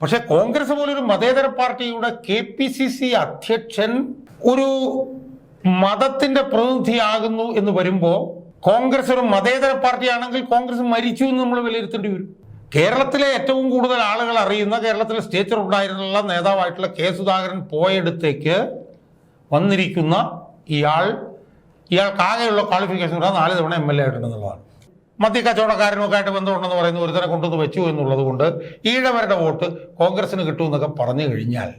പക്ഷെ കോൺഗ്രസ് പോലൊരു മതേതര പാർട്ടിയുടെ കെ പി സി സി അധ്യക്ഷൻ ഒരു മതത്തിന്റെ പ്രതിനിധിയാകുന്നു എന്ന് വരുമ്പോൾ കോൺഗ്രസ് ഒരു മതേതര പാർട്ടിയാണെങ്കിൽ കോൺഗ്രസ് മരിച്ചു എന്ന് നമ്മൾ വിലയിരുത്തേണ്ടി വരും. കേരളത്തിലെ ഏറ്റവും കൂടുതൽ ആളുകൾ അറിയുന്ന കേരളത്തിലെ സ്റ്റേറ്റർ ഉണ്ടായിരുന്നുള്ള നേതാവായിട്ടുള്ള കെ സുധാകരൻ പോയടുത്തേക്ക് വന്നിരിക്കുന്ന ഇയാൾ ഇയാൾക്കാകെയുള്ള ക്വാളിഫിക്കേഷൻ നാല് തവണ എം എൽ എ ആയിട്ടുണ്ടെന്നുള്ളതാണ് മദ്യ കച്ചവടക്കാരനൊക്കെ ആയിട്ട് ബന്ധമുണ്ടെന്ന് പറയുന്ന ഒരുത്തനെ കൊണ്ടുവന്ന് വെച്ചു എന്നുള്ളത് കൊണ്ട് ഈഴവരുടെ വോട്ട് കോൺഗ്രസിന് കിട്ടുമെന്നൊക്കെ പറഞ്ഞു കഴിഞ്ഞാൽ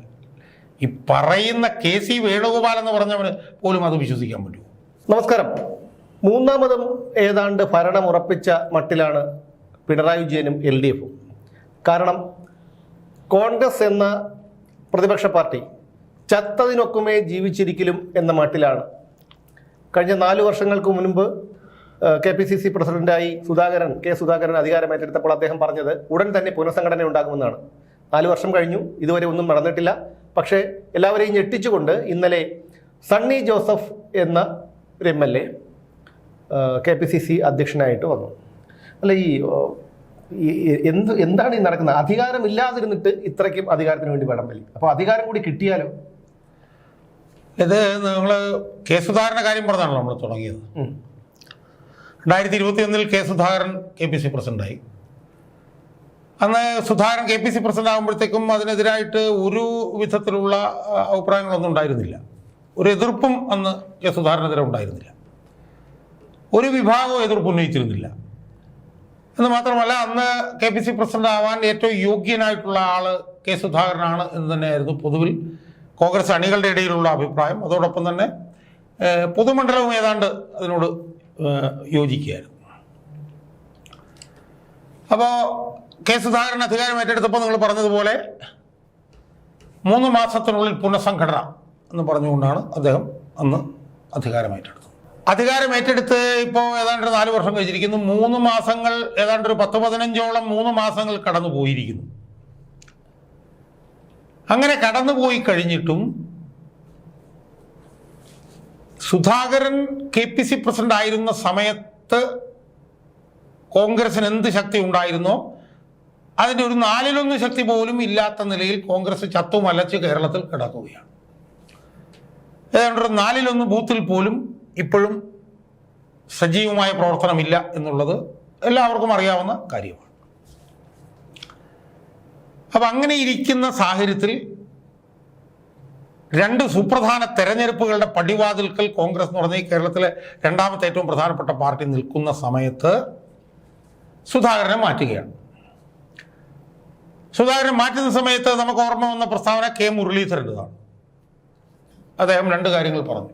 ഈ പറയുന്ന കെ സി വേണുഗോപാൽ എന്ന് പറഞ്ഞവന് പോലും അത് വിശ്വസിക്കാൻ പറ്റുമോ? നമസ്കാരം. മൂന്നാമതും ഏതാണ്ട് ഭരണം ഉറപ്പിച്ച മട്ടിലാണ് പിണറായി വിജയനും എൽ ഡി എഫും. കാരണം കോൺഗ്രസ് എന്ന പ്രതിപക്ഷ പാർട്ടി ചത്തതിനൊക്കുമേ ജീവിച്ചിരിക്കലും എന്ന മട്ടിലാണ്. കഴിഞ്ഞ നാല് വർഷങ്ങൾക്ക് മുൻപ് കെ പി സി സി പ്രസിഡന്റായി സുധാകരൻ കെ സുധാകരൻ അധികാരം ഏറ്റെടുത്തപ്പോൾ അദ്ദേഹം പറഞ്ഞത് ഉടൻ തന്നെ പുനഃസംഘടന ഉണ്ടാകുമെന്നാണ്. നാല് വർഷം കഴിഞ്ഞു ഇതുവരെ ഒന്നും നടന്നിട്ടില്ല. പക്ഷേ എല്ലാവരെയും ഞെട്ടിച്ചുകൊണ്ട് ഇന്നലെ സണ്ണി ജോസഫ് എന്ന ഒരു M L A K P C C അധ്യക്ഷനായിട്ട് വന്നു. അല്ല ഈ എന്ത് എന്താണ് ഈ നടക്കുന്നത്? അധികാരമില്ലാതിരുന്നിട്ട് ഇത്രയ്ക്കും അധികാരത്തിന് വേണ്ടി വേണം വലി. അപ്പോൾ അധികാരം കൂടി കിട്ടിയാലോ? ഇത് നമ്മൾ കെ സുധാകരന്റെ കാര്യം പറഞ്ഞാണല്ലോ നമ്മൾ തുടങ്ങിയത്. രണ്ടായിരത്തി ഇരുപത്തി ഒന്നിൽ K Sudhakaran K P C പ്രസിഡന്റായി. അന്ന് Sudhakaran K P C president ആകുമ്പോഴത്തേക്കും അതിനെതിരായിട്ട് ഒരു വിധത്തിലുള്ള അഭിപ്രായങ്ങളൊന്നും ഉണ്ടായിരുന്നില്ല. ഒരു എതിർപ്പും അന്ന് കെ സുധാകരനെതിരെ ഉണ്ടായിരുന്നില്ല. ഒരു വിഭാഗവും എതിർപ്പ് ഉന്നയിച്ചിരുന്നില്ല. എന്ന് മാത്രമല്ല അന്ന് കെ പി സി പ്രസിഡന്റ് ആവാൻ ഏറ്റവും യോഗ്യനായിട്ടുള്ള ആൾ കെ സുധാകരനാണ് എന്ന് തന്നെയായിരുന്നു പൊതുവിൽ കോൺഗ്രസ് അണികളുടെ ഇടയിലുള്ള അഭിപ്രായം. അതോടൊപ്പം തന്നെ പൊതുമണ്ഡലവും ഏതാണ്ട് അതിനോട് യോജിക്കുകയായിരുന്നു. അപ്പോൾ കെ സുധാകരൻ അധികാരം ഏറ്റെടുത്തപ്പോൾ നിങ്ങൾ പറഞ്ഞതുപോലെ മൂന്ന് മാസത്തിനുള്ളിൽ പുനഃസംഘടന എന്ന് പറഞ്ഞുകൊണ്ടാണ് അദ്ദേഹം അന്ന് അധികാരം ഏറ്റെടുത്തത്. അധികാരം ഏറ്റെടുത്ത് ഇപ്പോൾ ഏതാണ്ട് നാല് വർഷം കഴിച്ചിരിക്കുന്നു മൂന്ന് മാസങ്ങൾ ഏതാണ്ട് ഒരു പത്ത് പതിനഞ്ചോളം മൂന്ന് മാസങ്ങൾ കടന്നു പോയിരിക്കുന്നു അങ്ങനെ കടന്നുപോയി കഴിഞ്ഞിട്ടും Sudhakaran K P C president ആയിരുന്ന സമയത്ത് കോൺഗ്രസിന് എന്ത് ശക്തി ഉണ്ടായിരുന്നോ അതിന്റെ ഒരു നാലിലൊന്ന് ശക്തി പോലും ഇല്ലാത്ത നിലയിൽ കോൺഗ്രസ് ചത്തുമലച്ച് കേരളത്തിൽ കിടക്കുകയാണ്. ഏതാണ്ട് ഒരു നാലിലൊന്ന് ബൂത്തിൽ പോലും ഇപ്പോഴും സജീവമായ പ്രവർത്തനമില്ല എന്നുള്ളത് എല്ലാവർക്കും അറിയാവുന്ന കാര്യമാണ്. അപ്പം അങ്ങനെ ഇരിക്കുന്ന സാഹചര്യത്തിൽ രണ്ട് സുപ്രധാന തെരഞ്ഞെടുപ്പുകളുടെ പടിവാതിൽക്കൽ കോൺഗ്രസ് എന്ന് പറഞ്ഞാൽ കേരളത്തിലെ രണ്ടാമത്തെ ഏറ്റവും പ്രധാനപ്പെട്ട പാർട്ടി നിൽക്കുന്ന സമയത്ത് സുധാകരനെ മാറ്റുകയാണ്. സുധാകരനെ മാറ്റുന്ന സമയത്ത് നമുക്ക് ഓർമ്മ വന്ന പ്രസ്താവന കെ മുരളീധരന്റെതാണ്. അദ്ദേഹം രണ്ട് കാര്യങ്ങൾ പറഞ്ഞു.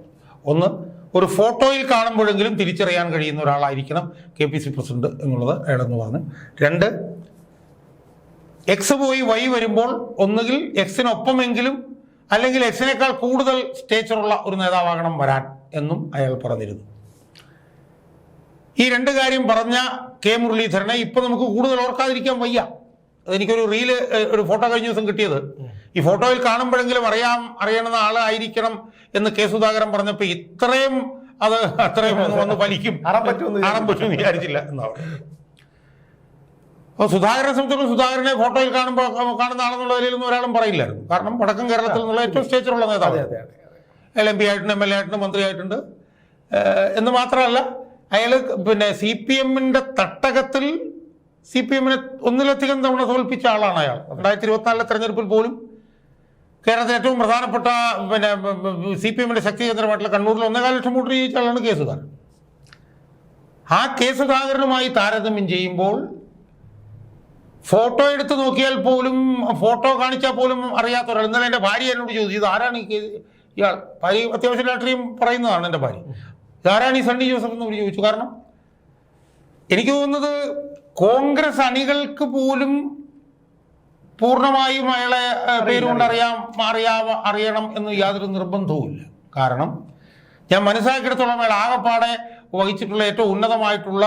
ഒന്ന് ഒരു ഫോട്ടോയിൽ കാണുമ്പോഴെങ്കിലും തിരിച്ചറിയാൻ കഴിയുന്ന ഒരാളായിരിക്കണം കെ പി സി പ്രസിഡന്റ് എന്നുള്ളത് അയാളെന്ന് പറഞ്ഞു. രണ്ട് എക്സ് പോയി വൈ വരുമ്പോൾ ഒന്നുകിൽ എക്സിനൊപ്പമെങ്കിലും അല്ലെങ്കിൽ എസിനേക്കാൾ കൂടുതൽ സ്റ്റേച്ചറുള്ള ഒരു നേതാവാകണം വരാൻ എന്നും അയാൾ പറഞ്ഞിരുന്നു. ഈ രണ്ട് കാര്യം പറഞ്ഞ കെ മുരളീധരനെ ഇപ്പൊ നമുക്ക് കൂടുതൽ ഓർക്കാതിരിക്കാൻ വയ്യ. അതെനിക്കൊരു റീൽ ഒരു ഫോട്ടോ കഴിഞ്ഞ ദിവസം കിട്ടിയത്. ഈ ഫോട്ടോയിൽ കാണുമ്പോഴെങ്കിലും അറിയാം അറിയണമെന്ന ആളായിരിക്കണം എന്ന് കെ സുധാകരൻ പറഞ്ഞപ്പോൾ ഇത്രയും അത് അത്രയും വന്ന് വലിക്കും. കാണാൻ പറ്റുമെന്ന് വിചാരിച്ചില്ല എന്നാണ് അപ്പോൾ സുധാകരനെ സംബന്ധിച്ചിടത്തോളം സുധാകരനെ ഫോട്ടോയിൽ കാണുമ്പോൾ കാണുന്ന ആളെന്നുള്ള നിലയിലൊന്നും ഒരാളും പറയില്ലായിരുന്നു. കാരണം വടക്കൻ കേരളത്തിൽ നിന്നുള്ള ഏറ്റവും സ്റ്റേച്ചറുള്ള നേതാവ്. എൽ എം പി ആയിട്ടുണ്ട് എം എൽ എ ആയിട്ടുണ്ട് മന്ത്രിയായിട്ടുണ്ട് ആയിട്ടുണ്ട്. എന്ന് മാത്രമല്ല അയാൾ പിന്നെ സി പി എമ്മിന്റെ തട്ടകത്തിൽ സി പി എമ്മിനെ ഒന്നിലധികം തവണ തോൽപ്പിച്ച ആളാണ് അയാൾ. രണ്ടായിരത്തി ഇരുപത്തിനാലിലെ തെരഞ്ഞെടുപ്പിൽ പോലും കേരളത്തിലെ ഏറ്റവും പ്രധാനപ്പെട്ട പിന്നെ സി പി എമ്മിന്റെ ശക്തി കേന്ദ്രമായിട്ടുള്ള കണ്ണൂരിൽ ഒന്നേകാൽ ലക്ഷം വോട്ട് ജയിച്ച ആളാണ് കെ സുധാകരൻ. ആ കെ സുധാകരനുമായി താരതമ്യം ചെയ്യുമ്പോൾ ഫോട്ടോ എടുത്ത് നോക്കിയാൽ പോലും ഫോട്ടോ കാണിച്ചാൽ പോലും അറിയാത്ത ഒരാൾ. ഇന്നലെ എന്റെ ഭാര്യ എന്നോട് ചോദിച്ചു ഇത് ആരാണ് ഈ ഇയാൾ ഭാര്യ അത്യാവശ്യം രാഷ്ട്രീയം പറയുന്നതാണ് എന്റെ ഭാര്യ. ഇതാരാണ് ഈ സണ്ണി ജോസഫ് എന്ന് ചോദിച്ചു? കാരണം എനിക്ക് തോന്നുന്നത് കോൺഗ്രസ് അണികൾക്ക് പോലും പൂർണമായും അയാളെ പേരുകൊണ്ട് അറിയാം അറിയാം അറിയണം എന്ന് യാതൊരു നിർബന്ധവുമില്ല കാരണം ഞാൻ മനസ്സിലാക്കിയെടുത്തോളം അയാൾ ആകെപ്പാടെ വഹിച്ചിട്ടുള്ള ഏറ്റവും ഉന്നതമായിട്ടുള്ള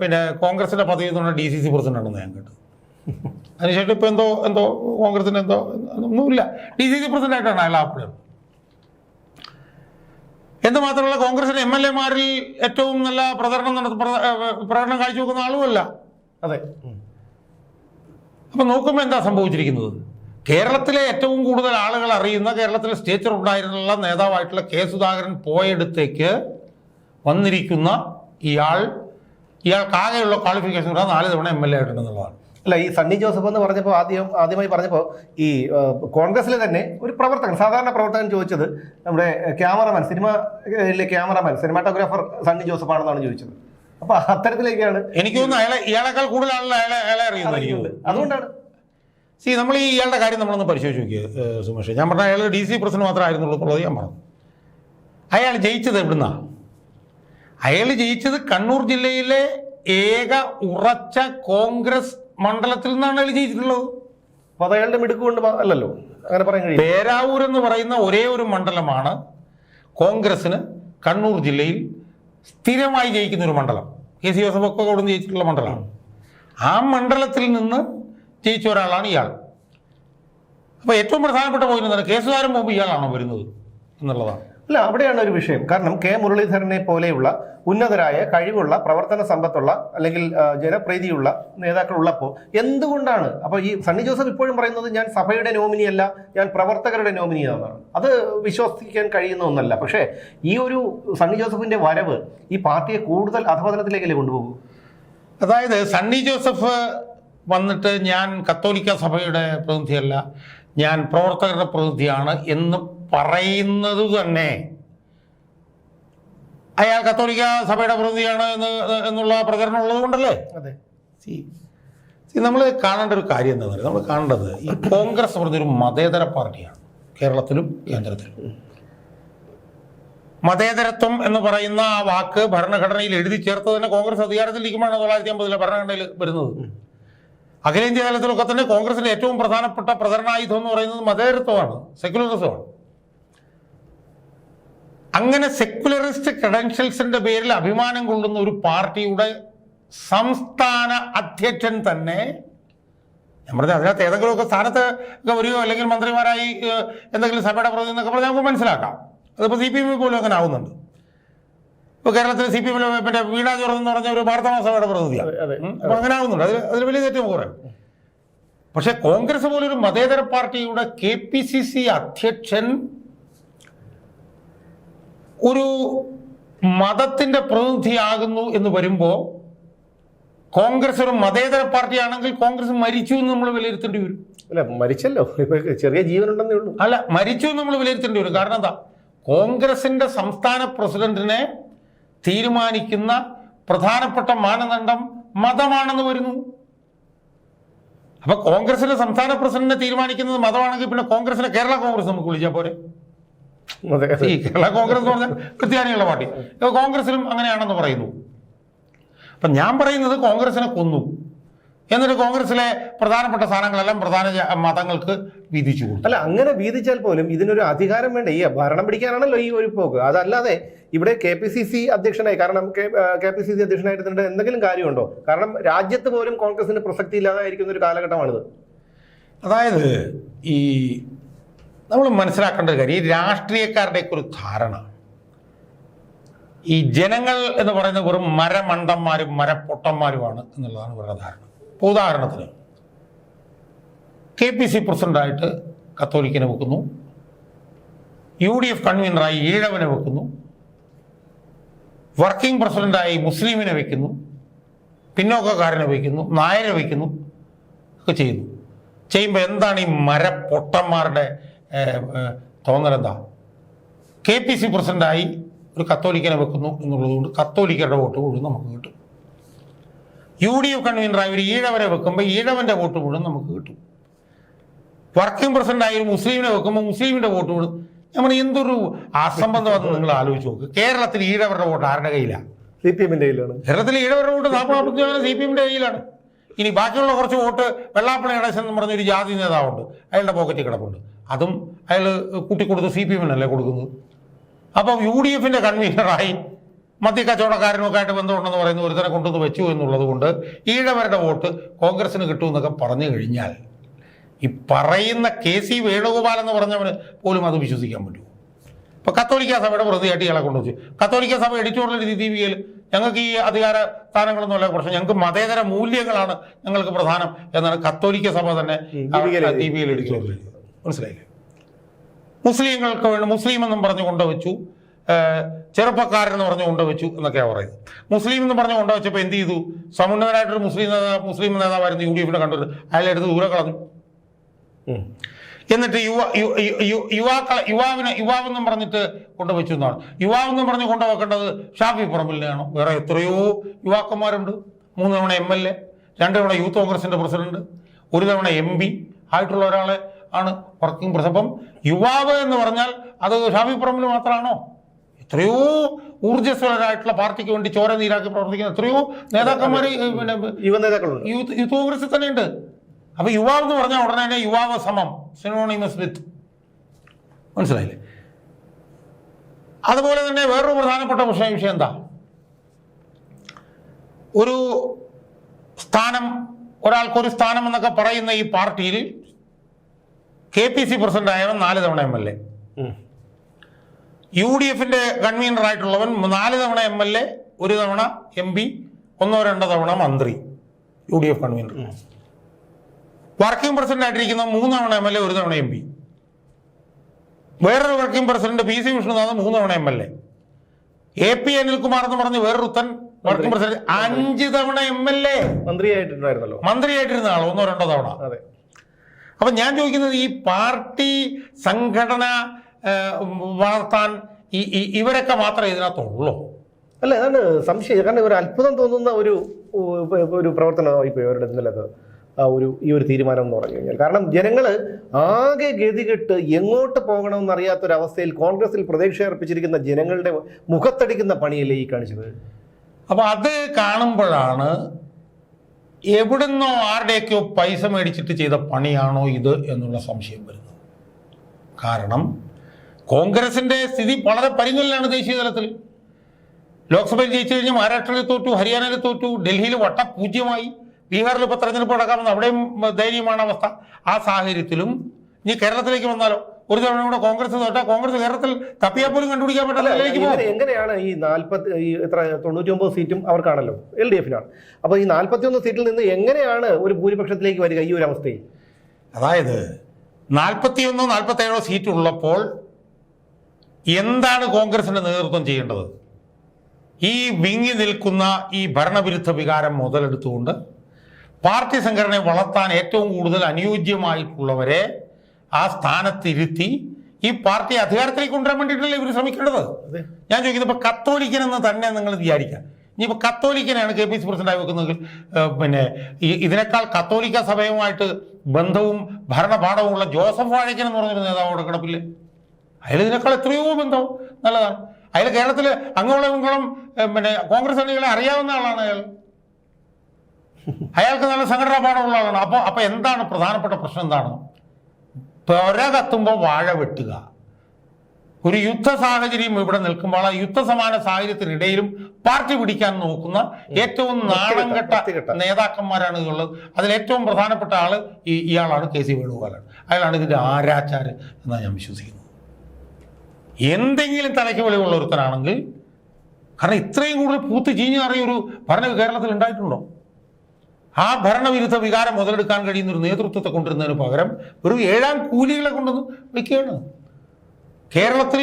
പിന്നെ കോൺഗ്രസിന്റെ പദവി എന്ന് പറഞ്ഞാൽ ഡി സി സി പ്രസിഡന്റ് ആണെന്ന് ഞാൻ കേട്ടത്. അതിനുശേഷം ഇപ്പൊ എന്തോ എന്തോ കോൺഗ്രസിന് എന്തോ ഒന്നുമില്ല. ഡി സി സി പ്രസിഡന്റ് ആയിട്ടാണ് അയാൾ ആപ്പിളും. എന്ന് മാത്രമല്ല കോൺഗ്രസിന്റെ എം എൽ എമാരിൽ ഏറ്റവും നല്ല പ്രചരണം നടത്തി പ്രകടനം കാഴ്ചവെക്കുന്ന ആളുമല്ല അതെ. അപ്പൊ അപ്പം നോക്കുമ്പോൾ എന്താ സംഭവിച്ചിരിക്കുന്നത്? കേരളത്തിലെ ഏറ്റവും കൂടുതൽ ആളുകൾ അറിയുന്ന കേരളത്തിലെ സ്റ്റേച്ചർ ഉണ്ടായിരുന്നുള്ള നേതാവായിട്ടുള്ള കെ സുധാകരൻ പോയടുത്തേക്ക് വന്നിരിക്കുന്ന ഇയാൾ ഇയാൾക്കാകെയുള്ള ക്വാളിഫിക്കേഷൻ കൂടെ നാല് തവണ എം എൽ എ ആയിട്ടുണ്ടെന്നുള്ളതാണ് അല്ല ഈ സണ്ണി ജോസഫ് എന്ന് പറഞ്ഞപ്പോൾ ആദ്യം ആദ്യമായി പറഞ്ഞപ്പോൾ ഈ കോൺഗ്രസ്സിലെ തന്നെ ഒരു പ്രവർത്തകൻ സാധാരണ പ്രവർത്തകൻ ചോദിച്ചത് നമ്മുടെ ക്യാമറമാൻ സിനിമയിലെ ക്യാമറമാൻ സിനിമാറ്റോഗ്രാഫർ സണ്ണി ജോസഫ് ആണെന്നാണ് ചോദിച്ചത്. അപ്പൊ അത്തരത്തിലേക്കാണ് എനിക്ക് തോന്നുന്നു അയാളെ ഇയാളെക്കാൾ കൂടുതൽ ആളുകൾ അയാളെ അയാളെ അറിയുന്നത്. അതുകൊണ്ടാണ്. സി നമ്മൾ ഈ ഇയാളുടെ കാര്യം നമ്മളൊന്ന് പരിശോധിച്ച് നോക്കിയത് സുമേഷ്. ഞാൻ പറഞ്ഞ അയാൾ ഡി സി പ്രസിഡന്റ് മാത്രമായിരുന്നുള്ളൂ എന്നുള്ളത് ഞാൻ പറഞ്ഞു. അയാൾ ജയിച്ചത് എവിടുന്നാ? അയാൾ ജയിച്ചത് കണ്ണൂർ ജില്ലയിലെ ഏക ഉറച്ച കോൺഗ്രസ് മണ്ഡലത്തിൽ നിന്നാണ് അയാൾ ജയിച്ചിട്ടുള്ളത് അപ്പൊ അത് അയാളുടെ മിടുക്ക് കൊണ്ട് അല്ലല്ലോ. അങ്ങനെ പറയാൻ കഴിയും പേരാവൂർ എന്ന് പറയുന്ന ഒരേ ഒരു മണ്ഡലമാണ് കോൺഗ്രസിന് കണ്ണൂർ ജില്ലയിൽ സ്ഥിരമായി ജയിക്കുന്ന ഒരു മണ്ഡലം. കെ സി ജോസഫ് ഒക്കെ അവിടെ നിന്ന് ജയിച്ചിട്ടുള്ള മണ്ഡലമാണ്. ആ മണ്ഡലത്തിൽ നിന്ന് ജയിച്ച ഒരാളാണ് ഇയാൾ. അപ്പോൾ ഏറ്റവും പ്രധാനപ്പെട്ട പോയിരുന്നത് എന്താണ്? കേസുകാരൻ മുമ്പ് ഇയാളാണോ വരുന്നത് എന്നുള്ളതാണ്. അല്ല അവിടെയാണ് ഒരു വിഷയം. കാരണം കെ മുരളീധരനെ പോലെയുള്ള ഉന്നതരായ കഴിവുള്ള പ്രവർത്തന സമ്പത്തുള്ള അല്ലെങ്കിൽ ജനപ്രീതിയുള്ള നേതാക്കൾ ഉള്ളപ്പോൾ എന്തുകൊണ്ടാണ്? അപ്പൊ ഈ സണ്ണി ജോസഫ് ഇപ്പോഴും പറയുന്നത് ഞാൻ സഭയുടെ നോമിനിയല്ല ഞാൻ പ്രവർത്തകരുടെ നോമിനിയാണെന്നാണ്. അത് വിശ്വസിക്കാൻ കഴിയുന്ന ഒന്നല്ല. പക്ഷേ ഈ ഒരു സണ്ണി ജോസഫിന്റെ വരവ് ഈ പാർട്ടിയെ കൂടുതൽ അധപതനത്തിലേക്കല്ലേ കൊണ്ടുപോകൂ? അതായത് സണ്ണി ജോസഫ് വന്നിട്ട് ഞാൻ കത്തോലിക്ക സഭയുടെ പ്രതിനിധിയല്ല ഞാൻ പ്രവർത്തകരുടെ പ്രതിനിധിയാണ് എന്ന് പറയുന്നത് തന്നെ അയാൾ കത്തോലിക്ക സഭയുടെ പ്രതിനിധിയാണ് എന്ന് എന്നുള്ള പ്രചരണം ഉള്ളതുകൊണ്ടല്ലേ? അതെ. സി സി നമ്മൾ കാണേണ്ട ഒരു കാര്യം എന്താ പറയുക നമ്മൾ കാണേണ്ടത് ഈ കോൺഗ്രസ് പറഞ്ഞൊരു മതേതര പാർട്ടിയാണ് കേരളത്തിലും കേന്ദ്രത്തിലും. മതേതരത്വം എന്ന് പറയുന്ന ആ വാക്ക് ഭരണഘടനയിൽ എഴുതി ചേർത്ത് തന്നെ കോൺഗ്രസ് അധികാരത്തിലിരിക്കുമ്പോഴാണ് തൊള്ളായിരത്തി അമ്പതിലെ ഭരണഘടനയിൽ വരുന്നത്. അഖിലേന്ത്യാ തലത്തിലൊക്കെ തന്നെ കോൺഗ്രസിന്റെ ഏറ്റവും പ്രധാനപ്പെട്ട പ്രചരണായുധം എന്ന് പറയുന്നത് മതേതരത്വമാണ് സെക്യുലറിസമാണ്. അങ്ങനെ സെക്യുലറിസ്റ്റ് ക്രെഡൻഷ്യൽസിന്റെ പേരിൽ അഭിമാനം കൊള്ളുന്ന ഒരു പാർട്ടിയുടെ സംസ്ഥാന അധ്യക്ഷൻ തന്നെ ഞാൻ പറഞ്ഞത് അതിനകത്ത് ഏതെങ്കിലുമൊക്കെ സ്ഥാനത്ത് ഒക്കെ വരികയോ അല്ലെങ്കിൽ മന്ത്രിമാരായി എന്തെങ്കിലും സഭയുടെ പ്രതി എന്നൊക്കെ പറഞ്ഞാൽ നമുക്ക് മനസ്സിലാക്കാം. അതിപ്പോൾ സി പി എമ്മിൽ പോലും അങ്ങനെ ആവുന്നുണ്ട്. ഇപ്പോൾ കേരളത്തിൽ സി പി എമ്മിൽ മറ്റേ വീണ ജോർജ് എന്ന് പറഞ്ഞ ഒരു മാർത്തമ സഭയുടെ പ്രതിനിധിയാണ്. അപ്പോൾ അങ്ങനെ ആവുന്നുണ്ട്. അതിൽ അതിൽ വലിയ തെറ്റ് നമുക്ക് പറയാം. പക്ഷേ കോൺഗ്രസ് പോലൊരു മതേതര പാർട്ടിയുടെ കെ പി സി സി അധ്യക്ഷൻ ഒരു മതത്തിന്റെ പ്രതിനിധിയാകുന്നു എന്ന് വരുമ്പോൾ കോൺഗ്രസ് ഒരു മതേതര പാർട്ടിയാണെങ്കിൽ കോൺഗ്രസ് മരിച്ചു എന്ന് നമ്മൾ വിലയിരുത്തേണ്ടി വരും. അല്ല മരിച്ചല്ലോ. ചെറിയ ജീവൻ ജീവനുണ്ടെന്നേ ഉള്ളൂ. അല്ല മരിച്ചു എന്ന് നമ്മൾ വിലയിരുത്തേണ്ടി വരും. കാരണം എന്താ? കോൺഗ്രസിന്റെ സംസ്ഥാന പ്രസിഡന്റിനെ തീരുമാനിക്കുന്ന പ്രധാനപ്പെട്ട മാനദണ്ഡം മതമാണെന്ന് വരുന്നു. അപ്പൊ കോൺഗ്രസിന്റെ സംസ്ഥാന പ്രസിഡന്റിനെ തീരുമാനിക്കുന്നത് മതമാണെങ്കിൽ പിന്നെ കോൺഗ്രസിനെ കേരള കോൺഗ്രസ് നമുക്ക് വിളിച്ചാൽ പോരെ? ഈ കേരള കോൺഗ്രസ് എന്ന് പറഞ്ഞാൽ ക്രിസ്ത്യാനികളുടെ പാർട്ടി. കോൺഗ്രസിലും അങ്ങനെയാണെന്ന് പറയുന്നു. അപ്പൊ ഞാൻ പറയുന്നത് കോൺഗ്രസിനെ കൊന്നു. എന്നിട്ട് കോൺഗ്രസിലെ പ്രധാനപ്പെട്ട സ്ഥാനങ്ങളെല്ലാം പ്രധാന മതങ്ങൾക്ക് വീതിച്ചു കൊടുത്തു. അല്ല അങ്ങനെ വീതിച്ചാൽ പോലും ഇതിനൊരു അധികാരം വേണ്ട? ഈ ഭരണം പിടിക്കാനാണല്ലോ ഈ ഒരു പോക്ക്. അതല്ലാതെ ഇവിടെ കെ പി സി സി അധ്യക്ഷനായി കാരണം കെ പി സി സി അധ്യക്ഷനായിട്ട് എന്തെങ്കിലും കാര്യമുണ്ടോ? കാരണം രാജ്യത്ത് പോലും കോൺഗ്രസിന് പ്രസക്തി ഇല്ലാതായിരിക്കുന്ന ഒരു കാലഘട്ടമാണിത്. അതായത് ഈ നമ്മൾ മനസ്സിലാക്കേണ്ട ഒരു കാര്യം ഈ രാഷ്ട്രീയക്കാരുടെ ഒരു ധാരണ. ഈ ജനങ്ങൾ എന്ന് പറയുന്ന വെറും മരമണ്ടന്മാരും മരപ്പൊട്ടന്മാരുമാണ് എന്നുള്ളതാണ് ഇവരുടെ ധാരണ. ഇപ്പോൾ ഉദാഹരണത്തിന് കെ പി സി പ്രസിഡന്റായിട്ട് കത്തോലിക്കനെ വെക്കുന്നു. യു ഡി എഫ് കൺവീനറായി ഈഴവനെ വെക്കുന്നു. വർക്കിംഗ് പ്രസിഡന്റായി മുസ്ലിമിനെ വയ്ക്കുന്നു പിന്നോക്കക്കാരനെ വയ്ക്കുന്നു നായരെ വയ്ക്കുന്നു ഒക്കെ ചെയ്യുന്നു. ചെയ്യുമ്പോൾ എന്താണ് ഈ മരപ്പൊട്ടന്മാരുടെ തോന്നലെന്താ? കെ പി സി പ്രസിഡന്റായി ഒരു കത്തോലിക്കനെ വെക്കുന്നു എന്നുള്ളതുകൊണ്ട് കത്തോലിക്കരുടെ വോട്ട് മുഴുവൻ നമുക്ക് കിട്ടും. യു ഡി എഫ് കൺവീനറായി ഒരു ഈഴവരെ വെക്കുമ്പോൾ ഈഴവന്റെ വോട്ട് മുഴുവൻ നമുക്ക് കിട്ടും. വർക്കിംഗ് പ്രസിഡന്റായി ഒരു മുസ്ലിമിനെ വെക്കുമ്പോൾ മുസ്ലിമിന്റെ വോട്ട് മുഴുവൻ നമ്മൾ എന്തൊരു അസംബന്ധമെന്ന് നിങ്ങൾ ആലോചിച്ച് നോക്ക്. കേരളത്തിൽ ഈഴവരുടെ വോട്ട് ആരുടെ കയ്യിലാണ് സി പി എമ്മിന്റെ കയ്യിലാണ്. കേരളത്തിൽ ഈഴവരുടെ വോട്ട് നാൽപ്പത് നാൽപ്പത്തി ശതമാനം സി പി എമ്മിന്റെ കയ്യിലാണ്. ഇനി ബാക്കിയുള്ള കുറച്ച് വോട്ട് വെള്ളാപ്പള്ളി ഗണേശൻ എന്ന് പറഞ്ഞൊരു ജാതി നേതാവുണ്ട്. അയാളുടെ പോക്കറ്റിൽ കിടപ്പുണ്ട്. അതും അയാൾ കൂട്ടിക്കൊടുത്ത് സി പി എമ്മിനല്ലേ കൊടുക്കുന്നത്? അപ്പം യു ഡി എഫിന്റെ കൺവീനറായി മദ്യക്കച്ചവടക്കാരനൊക്കെ ആയിട്ട് ബന്ധമുണ്ടെന്ന് പറയുന്ന ഒരുത്തനെ കൊണ്ടുവന്ന് വെച്ചു എന്നുള്ളത് കൊണ്ട് ഈഴവരുടെ വോട്ട് കോൺഗ്രസിന് കിട്ടുമെന്നൊക്കെ പറഞ്ഞു കഴിഞ്ഞാൽ ഈ പറയുന്ന കെ സി വേണുഗോപാൽ എന്ന് പറഞ്ഞവന് പോലും അത് വിശ്വസിക്കാൻ പറ്റുമോ? ഇപ്പൊ കത്തോലിക്ക സഭയുടെ പ്രതിയായിട്ട് ഇയാളെ കൊണ്ടുവച്ചു കത്തോലിക്ക സഭ എഡിറ്റോറിയൽ ദീപികയിൽ ഞങ്ങൾക്ക് ഈ അധികാര സ്ഥാനങ്ങളൊന്നും അല്ല പ്രശ്നം. ഞങ്ങൾക്ക് മതേതര മൂല്യങ്ങളാണ് ഞങ്ങൾക്ക് പ്രധാനം എന്നാണ് കത്തോലിക്ക സഭ തന്നെ ദീപികയിൽ എഴുതി. മനസ്സിലായില്ലേ? മുസ്ലിങ്ങൾക്ക് വേണ്ടി മുസ്ലിം എന്നും പറഞ്ഞു കൊണ്ടുവച്ചു. ചെറുപ്പക്കാരൻ ചെറുപ്പക്കാരെന്ന് പറഞ്ഞു കൊണ്ടുവച്ചു എന്നൊക്കെയാണ് പറയുന്നത്. മുസ്ലിം എന്ന് പറഞ്ഞു കൊണ്ടുവച്ചപ്പോൾ എന്ത് ചെയ്തു? സമുന്നതനായിട്ടൊരു മുസ്ലിം നേതാവ് മുസ്ലിം നേതാവായിരുന്നു യു ഡി എഫിനെ കണ്ടത്. അയാളെടുത്ത് ദൂരെ കളഞ്ഞു. എന്നിട്ട് യുവ യുവാക്ക യുവാക്കളെ യുവാവിനെ യുവാവെന്നും പറഞ്ഞിട്ട് കൊണ്ടുവച്ചു എന്നാണ്. യുവാവെന്നും പറഞ്ഞ് കൊണ്ടുവെക്കേണ്ടത് ഷാഫി പറമ്പിലിനെയാണോ. വേറെ എത്രയോ യുവാക്കന്മാരുണ്ട്. മൂന്ന് തവണ എം എൽ എ രണ്ട് തവണ യൂത്ത് കോൺഗ്രസിന്റെ പ്രസിഡന്റ് ഒരു തവണ എം പി ആയിട്ടുള്ള ഒരാളെ ആണ് വർക്കിംഗ് പ്രസ്. അപ്പം യുവാവ് എന്ന് പറഞ്ഞാൽ അത് ഷാഫി പറമ്പിൽ മാത്രമാണോ? എത്രയോ ഊർജസ്വലരായിട്ടുള്ള പാർട്ടിക്ക് വേണ്ടി ചോര നീരാക്കി പ്രവർത്തിക്കുന്ന എത്രയോ നേതാക്കന്മാർ പിന്നെ യുവ നേതാക്കളുണ്ട്. യൂത്ത് യൂത്ത് കോൺഗ്രസിൽ തന്നെയുണ്ട് അപ്പൊ യുവാവ് എന്ന് പറഞ്ഞാൽ ഉടനെ തന്നെ യുവാവ് സമം സിനോണിമസ് വിത്ത്. മനസ്സിലായില്ലേ? അതുപോലെ തന്നെ വേറൊരു പ്രധാനപ്പെട്ട വിഷയം വിഷയം എന്താ? ഒരു സ്ഥാനം ഒരാൾക്കൊരു സ്ഥാനം എന്നൊക്കെ പറയുന്ന ഈ പാർട്ടിയിൽ കെ പി സി പ്രസിഡന്റ് ആയവൻ നാല് തവണ M L A. U D എഫിന്റെ കൺവീനർ ആയിട്ടുള്ളവൻ നാല് തവണ എം എൽ എ ഒരു തവണ എം പി ഒന്നോ രണ്ടോ തവണ മന്ത്രി U D F convener working president ആയിട്ടിരിക്കുന്ന മൂന്ന് തവണ എം എൽ എ ഒരു തവണ എം പി. വേറൊരു working president P C Vishnunath മൂന്ന് തവണ M L A. A P Anilkumar എന്ന് പറഞ്ഞ് വേറൊരു ഉത്തൻ വർക്കിംഗ് പ്രസിഡന്റ് അഞ്ച് തവണ എം എൽ എ. മന്ത്രിയായിട്ടുണ്ടായിരുന്നല്ലോ. മന്ത്രിയായിട്ടിരുന്ന ആൾ ഒന്നോ രണ്ടോ തവണ. അതെ. അപ്പൊ ഞാൻ ചോദിക്കുന്നത് ഈ പാർട്ടി സംഘടന വളർത്താൻ ഈ ഇവരൊക്കെ മാത്രമേ ഇതിനകത്തുള്ളൂ? അല്ല അതാണ് സംശയം. കാരണം ഒരു അത്ഭുതം തോന്നുന്ന ഒരു ഒരു പ്രവർത്തനമായി പോയി അവരുടെ ഇന്നലെ ഒരു ഈ ഒരു തീരുമാനം എന്ന് പറഞ്ഞു കഴിഞ്ഞാൽ. കാരണം ജനങ്ങൾ ആകെ ഗതികെട്ട് എങ്ങോട്ട് പോകണമെന്ന് അറിയാത്തൊരവസ്ഥയിൽ കോൺഗ്രസിൽ പ്രതീക്ഷ അർപ്പിച്ചിരിക്കുന്ന ജനങ്ങളുടെ മുഖത്തടിക്കുന്ന പണിയല്ലേ ഈ കാണിച്ചത്? അപ്പോൾ അത് കാണുമ്പോഴാണ് എവിടുന്നോ ആരുടെയൊക്കെയോ പൈസ മേടിച്ചിട്ട് ചെയ്ത പണിയാണോ ഇത് എന്നുള്ള സംശയം വരുന്നത് കാരണം കോൺഗ്രസിന്റെ സ്ഥിതി വളരെ പരിങ്ങലിലാണ് ദേശീയ തലത്തിൽ. ലോക്സഭയിൽ ജയിച്ചു കഴിഞ്ഞ് മഹാരാഷ്ട്രയിൽ തോറ്റു ഹരിയാനയിൽ തോറ്റു ഡൽഹിയിൽ വട്ടപൂജ്യമായി ബീഹാറിൽ ഇപ്പോൾ തെരഞ്ഞെടുപ്പ് നടക്കാമെന്ന് അവിടെയും ദയനീയമാണ് അവസ്ഥ. ആ സാഹചര്യത്തിലും ഇനി കേരളത്തിലേക്ക് വന്നാലോ? ഒരു തവണ കൂടെ കോൺഗ്രസ് തോട്ടാ കോൺഗ്രസ് കേരളത്തിൽ തപ്പിയാൽ പോലും കണ്ടുപിടിക്കാൻ പറ്റില്ല പോകും. എങ്ങനെയാണ് ഈ നാൽപ്പത്തി ഈ എത്ര തൊണ്ണൂറ്റി ഒമ്പത് സീറ്റും അവർക്കാണല്ലോ എൽ ഡി എഫിനാണ്. അപ്പോൾ ഈ നാൽപ്പത്തി ഒന്ന് സീറ്റിൽ നിന്ന് എങ്ങനെയാണ് ഒരു ഭൂരിപക്ഷത്തിലേക്ക് വരിക ഈ ഒരു അവസ്ഥയിൽ? അതായത് നാൽപ്പത്തിയൊന്നോ നാൽപ്പത്തേഴോ സീറ്റ് ഉള്ളപ്പോൾ എന്താണ് കോൺഗ്രസിന്റെ നേതൃത്വം ചെയ്യേണ്ടത്? ഈ വിങ്ങി നിൽക്കുന്ന ഈ ഭരണവിരുദ്ധ വികാരം മുതലെടുത്തുകൊണ്ട് പാർട്ടി സംഘടനയെ വളർത്താൻ ഏറ്റവും കൂടുതൽ അനുയോജ്യമായിട്ടുള്ളവരെ ആ സ്ഥാനത്തിരുത്തി ഈ പാർട്ടി അധികാരത്തിലേക്ക് കൊണ്ടുവരാൻ വേണ്ടിയിട്ടല്ലേ ഇവർ ശ്രമിക്കേണ്ടത്? ഞാൻ ചോദിക്കുന്നത് ഇപ്പൊ കത്തോലിക്കൻ എന്ന് തന്നെ നിങ്ങൾ വിചാരിക്കാം. ഇനിയിപ്പോ കത്തോലിക്കനാണ് കെ പി സി പ്രസിഡന്റായി വെക്കുന്നതെങ്കിൽ പിന്നെ ഇതിനേക്കാൾ കത്തോലിക്ക സഭയുമായിട്ട് ബന്ധവും ഭരണപാഠവും ഉള്ള ജോസഫ് വാഴയ്ക്കൻ എന്ന് പറഞ്ഞൊരു നേതാവ് അവിടെ കിടപ്പില്ലേ അയാൾ ഇതിനേക്കാൾ എത്രയോ ബന്ധം. നല്ലതാണ്. അയാൾ കേരളത്തിൽ അങ്ങോളം ഇങ്ങോളം പിന്നെ കോൺഗ്രസ് അണികളെ അറിയാവുന്ന ആളാണ് അയാൾ. അയാൾക്ക് നല്ല സംഘടനാ പാഠമുള്ള ആളാണ്. അപ്പോൾ അപ്പോൾ എന്താണ് പ്രധാനപ്പെട്ട പ്രശ്നം എന്താണ്? പുര കത്തുമ്പോൾ വാഴ വെട്ടുക. ഒരു യുദ്ധ സാഹചര്യം ഇവിടെ നിൽക്കുമ്പോൾ ആ യുദ്ധസമാന സാഹചര്യത്തിനിടയിലും പാർട്ടി പിടിക്കാൻ നോക്കുന്ന ഏറ്റവും നാണം കെട്ട വൃത്തികെട്ട. നേതാക്കന്മാരാണ് ഇതുള്ളത്. അതിൽ ഏറ്റവും പ്രധാനപ്പെട്ട ആൾ ഈ ഇയാളാണ് കെ സി വേണുഗോപാലാണ്. അയാളാണ് ഇതിന്റെ ആരാച്ചാര് എന്നാണ് ഞാൻ വിശ്വസിക്കുന്നത് എന്തെങ്കിലും തലയ്ക്ക് വെളിവുള്ള ഒരുത്തനാണെങ്കിൽ കാരണം ഇത്രയും കൂടുതൽ പൂത്ത് ചീഞ്ഞു അറിയൊരു ഭരണ കേരളത്തിൽ ഉണ്ടായിട്ടുണ്ടോ? ആ ഭരണവിരുദ്ധ വികാരം മുതലെടുക്കാൻ കഴിയുന്ന ഒരു നേതൃത്വത്തെ കൊണ്ടുവരുന്നതിന് പകരം ഒരു ഏഴാം കൂലികളെ കൊണ്ടുവന്ന് വയ്ക്കുകയാണ് കേരളത്തിൽ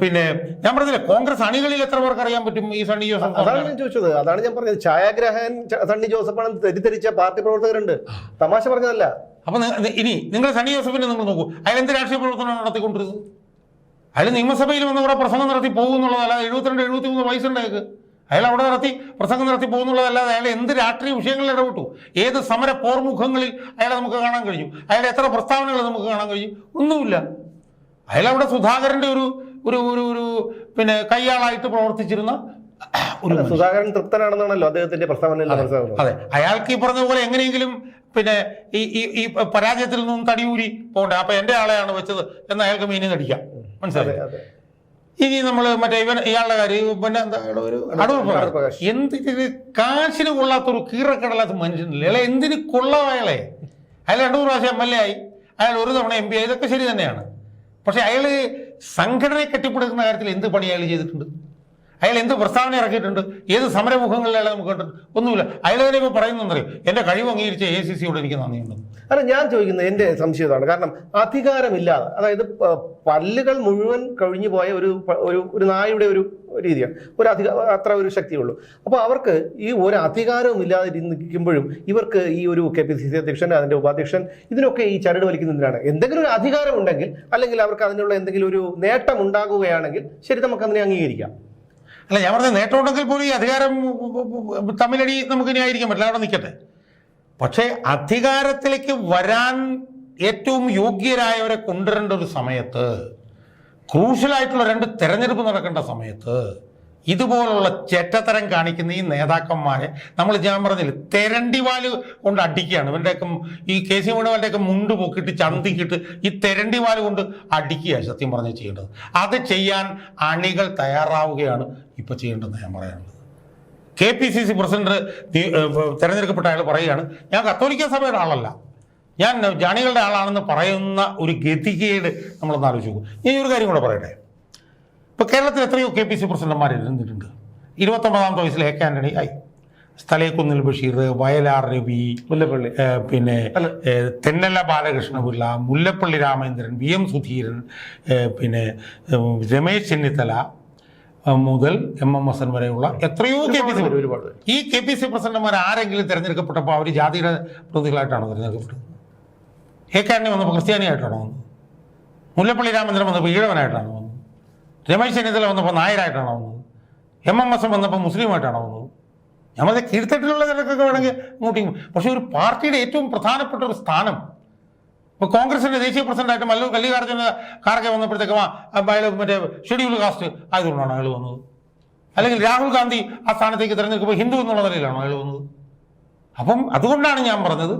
പിന്നെ ഞാൻ പറഞ്ഞില്ലേ കോൺഗ്രസ് അണികളിൽ എത്ര പേർക്ക് അറിയാൻ പറ്റും ഈ സണ്ണി ജോസഫ് അതാണ് ഞാൻ ചോദിച്ചത്. അതാണ് ഞാൻ പറഞ്ഞത്. ഛായാഗ്രഹൻ സണ്ണി ജോസഫ് ജോസഫാണ് തെറ്റിദ്ധരിച്ച പാർട്ടി പ്രവർത്തകരുണ്ട്. തമാശ പറഞ്ഞതല്ല. അപ്പൊ ഇനി നിങ്ങൾ സണ്ണി ജോസഫിനെ നിങ്ങൾ നോക്കൂ. അയാൾ എന്ത് രാഷ്ട്രീയ പ്രവർത്തനമാണ് നടത്തിക്കൊണ്ടിരുന്നത്? അയാൾ നിയമസഭയിൽ വന്ന് ഇവിടെ പ്രസംഗം നടത്തി പോകുന്നുള്ളതല്ല. എഴുപത്തിരണ്ട് എഴുപത്തി മൂന്ന് വയസ്സുണ്ടായത് അയാൾ അവിടെ നടത്തി പ്രസംഗം നടത്തി പോകുന്നുള്ളതല്ലാതെ അയാൾ എന്ത് രാഷ്ട്രീയ വിഷയങ്ങളിൽ ഇടപെട്ടു? ഏത് സമര പോർമുഖങ്ങളിൽ അയാളെ നമുക്ക് കാണാൻ കഴിഞ്ഞു? അയാളുടെ എത്ര പ്രസ്താവനകൾ നമുക്ക് കാണാൻ കഴിയും ഒന്നുമില്ല. അയാൾ അവിടെ സുധാകരന്റെ ഒരു ഒരു ഒരു ഒരു പിന്നെ കയ്യാളായിട്ട് പ്രവർത്തിച്ചിരുന്ന ഒരു സുധാകരൻ തൃപ്തനാണെന്നാണല്ലോ അദ്ദേഹത്തിന്റെ പ്രസ്താവന അതെ അയാൾക്ക് ഈ പറഞ്ഞ പോലെ എങ്ങനെയെങ്കിലും പിന്നെ ഈ ഈ ഈ പരാജയത്തിൽ നിന്നും തടിയൂരി പോകണ്ടേ? അപ്പൊ എന്റെ ആളെയാണ് വെച്ചത് എന്ന് അയാൾക്ക് മീനിങ് അടിക്കാം മനസ്സിലായി ഇനി നമ്മൾ മറ്റേ ഇവൻ ഇയാളുടെ കാര്യം പിന്നെ എന്താ? ഒരു. എന്തിന് കാശിന് കൊള്ളാത്തൊരു കീറക്കടലാത്ത മനുഷ്യനില്ല? അയാളെ എന്തിന് കൊള്ളാം അയാളെ? അയാൾ രണ്ടു പ്രാവശ്യം എം എൽ എ ആയി. അയാൾ ഒരു തവണ എം പി ആയി. ഇതൊക്കെ ശരി തന്നെയാണ്. പക്ഷെ അയാൾ സംഘടനയെ കെട്ടിപ്പടുക്കുന്ന കാര്യത്തിൽ എന്ത് പണി അയാൾ ചെയ്തിട്ടുണ്ട്? അയാൾ എന്ത് പ്രസ്താവന ഇറക്കിയിട്ടുണ്ട്? ഏത് സമരമുഖങ്ങളിലാണ് നമുക്ക് ഒന്നുമില്ല. അയാൾ തന്നെ ഇപ്പോൾ പറയുന്നറിയോ എന്റെ കഴിവ് അംഗീകരിച്ച എ സി സിയോട് എനിക്ക് നന്ദിയുണ്ട് അല്ല ഞാൻ ചോദിക്കുന്നത് എന്റെ സംശയമാണ് കാരണം അധികാരമില്ലാതെ അതായത് പല്ലുകൾ മുഴുവൻ കഴിഞ്ഞു പോയ ഒരു ഒരു ഒരു നായുടെ ഒരു രീതിയാണ്. ഒരു അധിക അത്ര ഒരു ശക്തിയുള്ളൂ അപ്പോൾ അവർക്ക് ഈ ഒരു അധികാരവും ഇല്ലാതെ നിൽക്കുമ്പോഴും ഇവർക്ക് ഈ ഒരു കെ പി സി സി അധ്യക്ഷൻ അതിന്റെ ഉപാധ്യക്ഷൻ ഇതിനൊക്കെ ഈ ചരട് വലിക്കുന്നതിനാണ് എന്തെങ്കിലും ഒരു അധികാരമുണ്ടെങ്കിൽ അല്ലെങ്കിൽ അവർക്ക് അതിനുള്ള എന്തെങ്കിലും ഒരു നേട്ടം ഉണ്ടാകുകയാണെങ്കിൽ ശരി നമുക്ക് അതിനെ അംഗീകരിക്കാം. അല്ല ഞാൻ പറഞ്ഞ നേട്ടമുണ്ടെങ്കിൽ പോലും ഈ അധികാരം തമ്മിലടി നമുക്ക് ഇനി ആയിരിക്കാൻ പറ്റില്ല അവിടെ നിൽക്കട്ടെ. പക്ഷേ അധികാരത്തിലേക്ക് വരാൻ ഏറ്റവും യോഗ്യരായവരെ കൊണ്ടുവരേണ്ട ഒരു സമയത്ത് ക്രൂഷ്യലായിട്ടുള്ള രണ്ട് തെരഞ്ഞെടുപ്പ് നടക്കേണ്ട സമയത്ത് ഇതുപോലുള്ള ചെറ്റത്തരം കാണിക്കുന്ന ഈ നേതാക്കന്മാരെ നമ്മൾ ഞാൻ പറഞ്ഞില്ല തെരണ്ടിവാൽ കൊണ്ട് അടിക്കുകയാണ്. ഇവരുടെയൊക്കെ ഈ കെ സി വേണുവാളുടെയൊക്കെ മുണ്ട് പൊക്കിട്ട് ചന്തിക്കിട്ട് ഈ തെരണ്ടിവാൽ കൊണ്ട് അടിക്കുക സത്യം പറഞ്ഞ് ചെയ്യേണ്ടത്. അത് ചെയ്യാൻ അണികൾ തയ്യാറാവുകയാണ് ഇപ്പൊ ചെയ്യേണ്ടതെന്ന് ഞാൻ പറയാനുള്ളത്. K P C C president തെരഞ്ഞെടുക്കപ്പെട്ട അയാൾ പറയുകയാണ് ഞാൻ കത്തോലിക്ക സഭയുടെ ആളല്ല. ഞാൻ ജാണികളുടെ ആളാണെന്ന് പറയുന്ന ഒരു ഗതികേട് നമ്മളൊന്ന് ആലോചിച്ചു ഞാൻ ഒരു കാര്യം കൂടെ പറയട്ടെ. ഇപ്പോൾ കേരളത്തിൽ എത്രയോ കെ പി സി പ്രസിഡന്റുമാർ ഇരുന്നിട്ടുണ്ട്. ഇരുപത്തൊമ്പതാമത്തെ വയസ്സിൽ എ കെ ആന്റണി ആയി സ്ഥലേക്കുന്നിൽ ബഷീർ വയലാർ രവി മുല്ലപ്പള്ളി. പിന്നെ തെന്നല ബാലകൃഷ്ണപിള്ള മുല്ലപ്പള്ളി രാമേന്ദ്രൻ വി എം സുധീരൻ പിന്നെ രമേശ് ചെന്നിത്തല മുതൽ എം എം ഹസൻ വരെയുള്ള എത്രയോ കെ പി സി ഒരുപാട്. ഈ കെ പി സി പ്രസിഡന്റുമാർ ആരെങ്കിലും തിരഞ്ഞെടുക്കപ്പെട്ടപ്പോൾ അവർ ജാതിയുടെ പ്രതികളായിട്ടാണോ തിരഞ്ഞെടുക്കപ്പെട്ടത്? എ കെ ആന്റണി വന്നപ്പോൾ ക്രിസ്ത്യാനിയായിട്ടാണോ വന്നത്? മുല്ലപ്പള്ളി രാമേന്ദ്രൻ വന്നപ്പോൾ ഈഴവനായിട്ടാണോ വന്നത്? രമേശ് ചെന്നിത്തല വന്നപ്പോൾ നായരായിട്ടാണോ വന്നത്? എം എം എസ് വന്നപ്പോൾ മുസ്ലിമായിട്ടാണോ വന്നത്? നമ്മളെ കീഴ്ത്തട്ടിലുള്ള ചിലക്കൊക്കെ വേണമെങ്കിൽ ഇങ്ങോട്ടും. പക്ഷേ ഒരു പാർട്ടിയുടെ ഏറ്റവും പ്രധാനപ്പെട്ട ഒരു സ്ഥാനം ഇപ്പോൾ കോൺഗ്രസിന്റെ ദേശീയ പ്രസിഡന്റായിട്ട് മല്ലൂർ കല്ലികാർജുന ഖാർഗെ വന്നപ്പോഴത്തേക്കും അയാൾ മറ്റേ ഷെഡ്യൂൾ കാസ്റ്റ് ആയതുകൊണ്ടാണ് അയാൾ വന്നത്? അല്ലെങ്കിൽ രാഹുൽ ഗാന്ധി ആ സ്ഥാനത്തേക്ക് തിരഞ്ഞെടുക്കുമ്പോൾ ഹിന്ദു എന്നുള്ള നിലയിലാണോ അയാൾ വന്നത്? അപ്പം അതുകൊണ്ടാണ് ഞാൻ പറഞ്ഞത്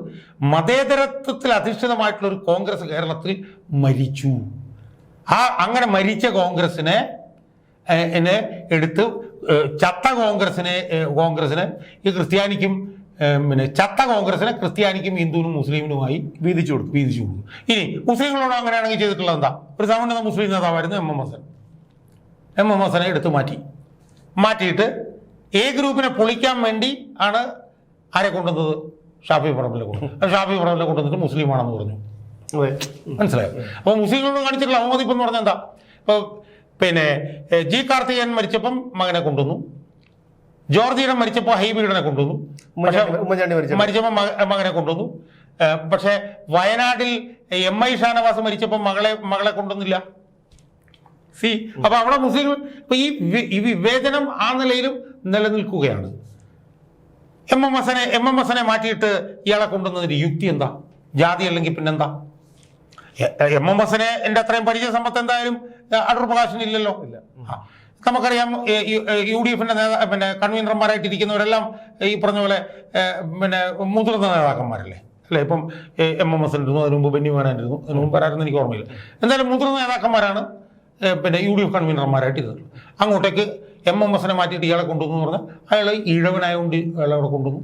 മതേതരത്വത്തിൽ അധിഷ്ഠിതമായിട്ടുള്ള ഒരു കോൺഗ്രസ് കേരളത്തിൽ മരിച്ചു. ആ അങ്ങനെ മരിച്ച കോൺഗ്രസിനെ എന്നെ എടുത്ത് ചത്ത കോൺഗ്രസിനെ കോൺഗ്രസിനെ ഈ ക്രിസ്ത്യാനിക്കും പിന്നെ ചത്ത കോൺഗ്രസിനെ ക്രിസ്ത്യാനിക്കും ഹിന്ദുവിനും മുസ്ലിമിനുമായി വീതിച്ചു കൊടുക്കും വീതിച്ചു കൊടുക്കും ഇനി മുസ്ലിങ്ങളോട് അങ്ങനെയാണെങ്കിൽ ചെയ്തിട്ടുള്ളത് എന്താ? ഒരു സമുന്നത മുസ്ലിം നേതാവായിരുന്നു M M Hassan. M M ഹസനെ എടുത്ത് മാറ്റി. മാറ്റിയിട്ട് എ ഗ്രൂപ്പിനെ പൊളിക്കാൻ വേണ്ടി ആണ് ആരെ കൊണ്ടുവന്നത്? ഷാഫി പറമ്പിലെ കൊണ്ടു ഷാഫി പറമ്പിലെ കൊണ്ടുവന്നിട്ട് മുസ്ലിമാണെന്ന് പറഞ്ഞു. മനസ്സിലായോ? അപ്പൊ മുസ്ലിങ്ങളോട് കാണിച്ചിട്ടുള്ള അവമതിപ്പ് എന്ന് പറഞ്ഞാൽ എന്താ? ഇപ്പൊ പിന്നെ ജി കാർത്തികൻ മരിച്ചപ്പം മകനെ കൊണ്ടുവന്നു. ജോർജിയുടെ മരിച്ചപ്പോൾ ഹൈബീഡനെ കൊണ്ടുവന്നു. മരിച്ചപ്പോ. മരിച്ചപ്പോൾ മകനെ കൊണ്ടുവന്നു. പക്ഷെ വയനാട്ടിൽ എം ഐ ഷാനവാസ് മരിച്ചപ്പോൾ മകളെ മകളെ കൊണ്ടുവന്നില്ല. സി അപ്പൊ അവിടെ മുസ്ലിം ഇപ്പൊ ഈ വിവേചനം ആ നിലയിലും നിലനിൽക്കുകയാണ്. എം എം ഹസനെ എം എം ഹസനെ മാറ്റിയിട്ട് ഇയാളെ കൊണ്ടുവന്നതിന്റെ യുക്തി എന്താ? ജാതി അല്ലെങ്കിൽ പിന്നെന്താ? എ- എം ഹസനെ എന്റെ അത്രയും പരിചയ സമ്പത്ത് എന്തായാലും അടൂർ പ്രകാശിന് ഇല്ലല്ലോ ഇല്ല. നമുക്കറിയാം യു- ഡി എഫിന്റെ നേതാ പിന്നെ കൺവീനർമാരായിട്ട് ഇരിക്കുന്നവരെല്ലാം ഈ പറഞ്ഞ പോലെ പിന്നെ മുതിർന്ന നേതാക്കന്മാരല്ലേ? അല്ലേ? ഇപ്പം എം എം എസ് ഇരുന്നു അതിന് മുമ്പ് ബെന്നി അതിന് മുമ്പ് ആരായിരുന്നു എനിക്ക് ഓർമ്മയില്ല. എന്തായാലും മുതിർന്ന നേതാക്കന്മാരാണ് പിന്നെ യു ഡി എഫ് കൺവീനർമാരായിട്ട് ഇരുന്നത്. അങ്ങോട്ടേക്ക് എം എം എസിനെ മാറ്റിയിട്ട് ഇയാളെ കൊണ്ടുവന്നു എന്ന് പറഞ്ഞാൽ അയാൾ ഈഴവനായതുകൊണ്ട് അയാളെ അവിടെ കൊണ്ടുവന്നു.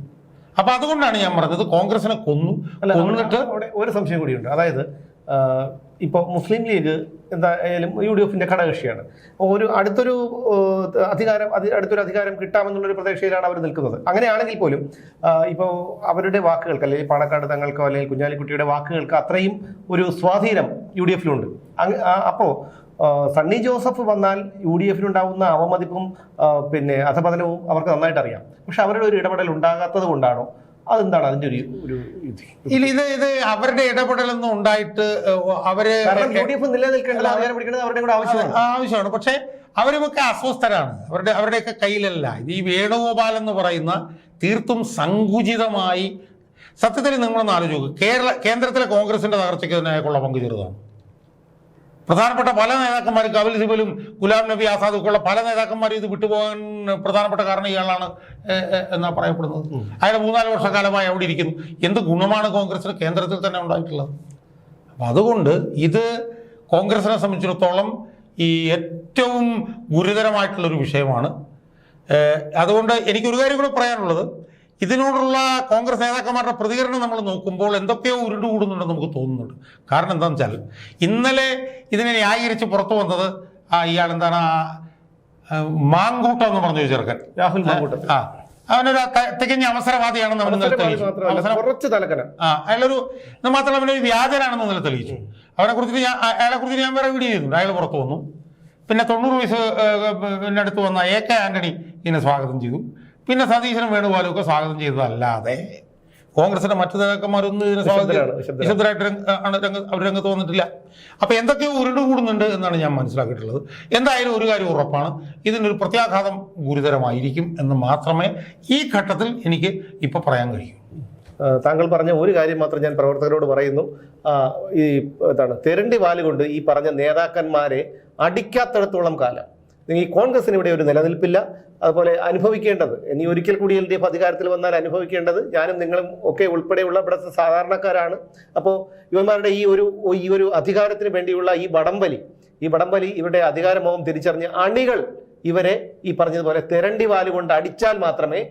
അപ്പൊ അതുകൊണ്ടാണ് ഞാൻ പറഞ്ഞത് കോൺഗ്രസിനെ കൊന്നു. അല്ല കൊന്നിട്ട് ഒരു സംശയം കൂടിയുണ്ട്. അതായത് ഇപ്പോൾ മുസ്ലിം ലീഗ് എന്തായാലും യു ഡി എഫിന്റെ ഘടകകക്ഷിയാണ്. ഒരു അടുത്തൊരു അധികാരം അടുത്തൊരു അധികാരം കിട്ടാമെന്നുള്ളൊരു പ്രതീക്ഷയിലാണ് അവർ നിൽക്കുന്നത്. അങ്ങനെയാണെങ്കിൽ പോലും ഇപ്പോൾ അവരുടെ വാക്കുകൾക്ക് അല്ലെങ്കിൽ പാണക്കാട് തങ്ങൾക്കോ അല്ലെങ്കിൽ കുഞ്ഞാലിക്കുട്ടിയുടെ വാക്കുകൾക്ക് അത്രയും ഒരു സ്വാധീനം യു ഡി എഫിലുണ്ട് അപ്പോൾ സണ്ണി ജോസഫ് വന്നാൽ യു ഡി എഫിനുണ്ടാവുന്ന അവമതിപ്പും പിന്നെ അധപതനവും അവർക്ക് നന്നായിട്ട് അറിയാം പക്ഷെ അവരുടെ ഒരു ഇടപെടൽ ഉണ്ടാകാത്തത് കൊണ്ടാണോ? അതെന്താണ് അതിന്റെ ഒരു ഒരു ഇല്ല ഇത് ഇത് അവരുടെ ഇടപെടലൊന്നും ഉണ്ടായിട്ട് അവർ കാരണം യു ഡി എഫ് നിലനിൽക്കേണ്ടത് അധികാരം പിടിക്കേണ്ടത് അവരുടെ കൂടെ ആവശ്യമാണ്. ആവശ്യമാണ്. പക്ഷേ അവരുമൊക്കെ അസ്വസ്ഥരാണ്. അവരുടെ അവരുടെയൊക്കെ കയ്യിലല്ല. ഇത് ഈ വേണുഗോപാൽ എന്ന് പറയുന്ന തീർത്തും സങ്കുചിതമായി സത്യത്തിൽ നിങ്ങളൊന്ന് ആലോചിക്കുക കേരള കേന്ദ്രത്തിലെ കോൺഗ്രസിന്റെ തകർച്ചയ്ക്ക് തന്നെ അയാൾക്കുള്ള പങ്ക് ചെറുതാണ്. പ്രധാനപ്പെട്ട പല നേതാക്കന്മാരും കപിൽ സിബലും ഗുലാം നബി ആസാദ് ഒക്കെ ഉള്ള പല നേതാക്കന്മാരും ഇത് വിട്ടുപോകാൻ പ്രധാനപ്പെട്ട കാരണം ഇയാളാണ് എന്നാ പറയപ്പെടുന്നത്. അയാൾ മൂന്നാൽ വർഷക്കാലമായി അവിടെ ഇരിക്കുന്നു. എന്ത് ഗുണമാണ് കോൺഗ്രസിന് കേന്ദ്രത്തിൽ തന്നെ ഉണ്ടായിട്ടുള്ളത്? അപ്പം അതുകൊണ്ട് ഇത് കോൺഗ്രസിനെ സംബന്ധിച്ചിടത്തോളം ഈ ഏറ്റവും ഗുരുതരമായിട്ടുള്ളൊരു വിഷയമാണ്. അതുകൊണ്ട് എനിക്കൊരു കാര്യം കൂടെ പറയാനുള്ളത്. ഇതിനോടുള്ള കോൺഗ്രസ് നേതാക്കന്മാരുടെ പ്രതികരണം നമ്മൾ നോക്കുമ്പോൾ എന്തൊക്കെയോ ഉരുണ്ടുകൂടുന്നുണ്ടെന്ന് നമുക്ക് തോന്നുന്നുണ്ട്. കാരണം എന്താണെന്ന് വെച്ചാൽ ഇന്നലെ ഇതിനെ ന്യായീകരിച്ച് പുറത്തു വന്നത് ആ ഇയാൾ എന്താണ് മാങ്കൂട്ടം എന്ന് പറഞ്ഞു ചെറുക്കൻ. രാഹുൽ മാങ്കൂട്ടം. ആ അവനൊരു തികഞ്ഞ അവസരവാദിയാണെന്ന് അവൻ ഇന്നലെ തെളിയിച്ചു. മാത്രമല്ല അവസരം കുറച്ച് തലക്കന. ആ അയാളൊരു മാത്രമല്ല അവനൊരു വ്യാജനാണെന്ന് ഇന്നലെ തെളിയിച്ചു. അവനെ കുറിച്ച് ഞാൻ അയാളെ കുറിച്ച് ഞാൻ വേറെ വീഡിയോ ചെയ്തിട്ടുണ്ട്. അയാൾ പുറത്തു വന്നു. പിന്നെ തൊണ്ണൂറ് വയസ്സ് പിന്നെ അടുത്ത് വന്ന എ കെ ആന്റണി ഇതിനെ സ്വാഗതം ചെയ്തു. പിന്നെ സതീശനും വേണുഗോപാലും ഒക്കെ സ്വാഗതം ചെയ്തതല്ലാതെ കോൺഗ്രസിന്റെ മറ്റു നേതാക്കന്മാരൊന്നും ഇതിനെ സ്വാഗതം ആണ് രംഗ അവർ രംഗത്ത് വന്നിട്ടില്ല. അപ്പൊ എന്തൊക്കെയോ ഉരുണ്ട് കൂടുന്നുണ്ട് എന്നാണ് ഞാൻ മനസ്സിലാക്കിയിട്ടുള്ളത്. എന്തായാലും ഒരു കാര്യം ഉറപ്പാണ്. ഇതിനൊരു പ്രത്യാഘാതം ഗുരുതരമായിരിക്കും എന്ന് മാത്രമേ ഈ ഘട്ടത്തിൽ എനിക്ക് ഇപ്പൊ പറയാൻ കഴിയൂ. താങ്കൾ പറഞ്ഞ ഒരു കാര്യം മാത്രം ഞാൻ പ്രവർത്തകരോട് പറയുന്നു. ഈ എന്താണ് തെരണ്ടി വാലുകൊണ്ട് ഈ പറഞ്ഞ നേതാക്കന്മാരെ അടിക്കാത്തിടത്തോളം കാലം ഈ കോൺഗ്രസിന് ഇവിടെ ഒരു നിലനിൽപ്പില്ല. അതുപോലെ അനുഭവിക്കേണ്ടത് ഇനി ഒരിക്കൽ കൂടി എൽ ഡി എഫ് അധികാരത്തിൽ വന്നാൽ അനുഭവിക്കേണ്ടത് ഞാനും നിങ്ങളും ഒക്കെ ഉൾപ്പെടെയുള്ള ഇവിടുത്തെ സാധാരണക്കാരാണ്. അപ്പോൾ ഇവന്മാരുടെ ഈ ഒരു ഈ ഒരു അധികാരത്തിന് വേണ്ടിയുള്ള ഈ വടംവലി ഈ വടംവലി ഇവരുടെ അധികാരമോഹം തിരിച്ചറിഞ്ഞ് അണികൾ ഇവരെ ഈ പറഞ്ഞതുപോലെ തെരണ്ടി വാലുകൊണ്ട് അടിച്ചാൽ മാത്രമേ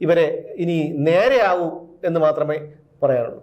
ഇവരെ ഇനി നേരെയാവൂ എന്ന് മാത്രമേ പറയാനുള്ളൂ.